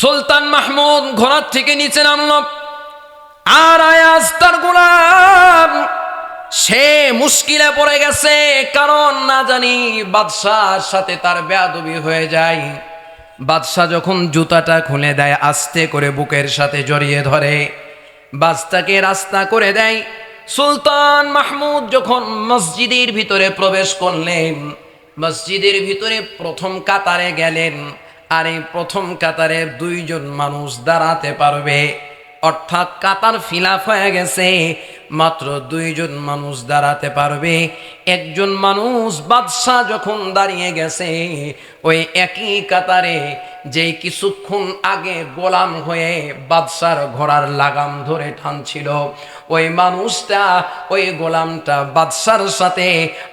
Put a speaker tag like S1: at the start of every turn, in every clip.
S1: সুলতান মাহমুদ ঘোড়ার থেকে নিচে নামল। আর আয়াজ তার গোলাম। সে মুশকিলে পড়ে গেছে, কারণ না জানি বাদশার সাথে তার বেয়াদবি হয়ে যায়। বাদশাহ যখন জুতাটা খুলে দেয়, আস্তে করে বুকের সাথে জড়িয়ে ধরে। বাদশাকে রাস্তা করে দেয়। সুলতান মাহমুদ যখন মসজিদের ভিতরে প্রবেশ করলেন, মসজিদের ভিতরে প্রথম কাতারে গেলেন। আর এই প্রথম কাতারে দুইজন মানুষ দাঁড়াতে পারবে। অর্থাৎ কাতার ফিলাপ হয়ে গেছে, মাত্র দুইজন মানুষ দাঁড়াতে পারবে। একজন মানুষ বাদশাহ যখন দাঁড়িয়ে গেছে, ওই একই কাতারে যে কিছুক্ষণ আগে গোলাম হয়ে বাদশার ঘোড়ার লাগাম ধরে ঠানছিল ওই মানুষটা, ওই গোলামটা বাদশার সাথে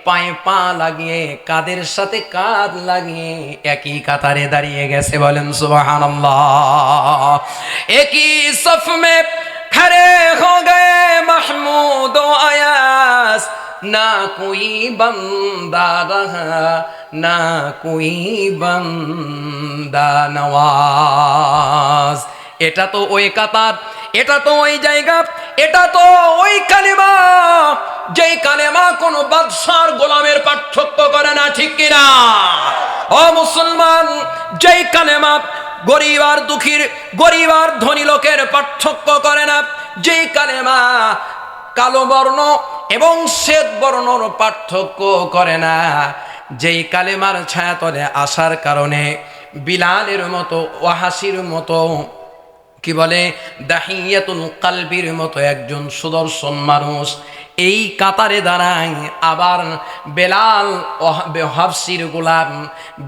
S1: পায়ে পা লাগিয়ে, কাদের সাথে কাদ লাগিয়ে একই কাতারে দাঁড়িয়ে গেছে বলেন সুবহানাল্লাহ। একই সফ कोई बंदा रहा ना कोई बंदा नवाज এটা তো ওই কাতার এটা তো ওই জায়গা এটা তো ওই কালেমা যেই কালেমা কোনো বাদশার গোলামের পার্থক্য করে না ঠিক কিনা ও মুসলমান যেই কালেমা গরিব আর দুঃখীর গরিব আর ধনী লোকের পার্থক্য করে না যেই কালেমা কালো বর্ণ এবং শ্বেত বর্ণর পার্থক্য করে না। যেই কালেমার ছায়াতলে আসার কারণে বিলালের মতো ওয়াহাসির মতো, কি বলে, দাহিয়াতুল কালবির মতো একজন সুদর্শন মানুষ এই কাতারে দাঁড়ায়। আবার বেলাল হাফসির গোলাম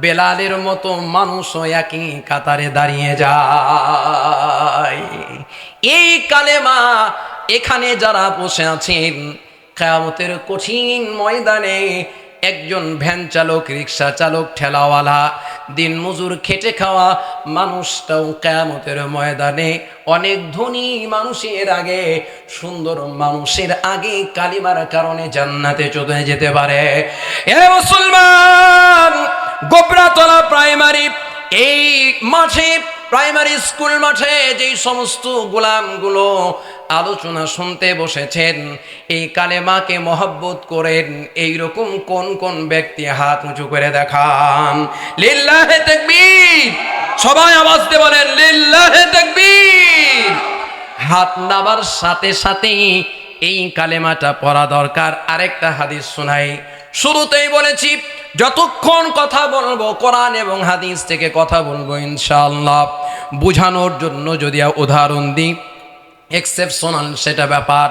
S1: বেলালের মতো মানুষও একই কাতারে দাঁড়িয়ে যায়। এই কালেমা এখানে যারা বসে আছেন, কেয়ামতের কঠিন ময়দানে একজন ভ্যান চালক, রিক্সা চালক, ঠেলাওয়ালা, দিন মজুর, খেটে খাওয়া মানুষটাও কেয়ামতের ময়দানে অনেক ধনী মানুষের আগে, সুন্দর মানুষের আগে কালিমার কারণে জান্নাতে চলে যেতে পারে। এ মুসলমান, গোবরাতলা প্রাইমারি, এই মাঠে, প্রাইমারি স্কুল মাঠে যেই সমস্ত গোলামগুলো আলোচনা শুনতে বসেছেন। এই কালেমাকে মহব্বত করেন। এই রকম কোন কোন ব্যক্তি হাত উঁচু করে দেখান। লিল্লাহে তাকবীর! সবাই আওয়াজ দিয়ে বলেন, লিল্লাহে তাকবীর! হাত নাবার সাথে সাথেই এই কালেমাটা পড়া দরকার। আরেকটা হাদিস শোনাই। শুরুতেই বলেছি, যতক্ষণ কথা বলব, কোরআন এবং হাদিস থেকে কথা বলব ইনশাআল্লাহ। বুঝানোর জন্য যদি উদাহরণ দিই এক্সেপশনাল সেটা ব্যাপার।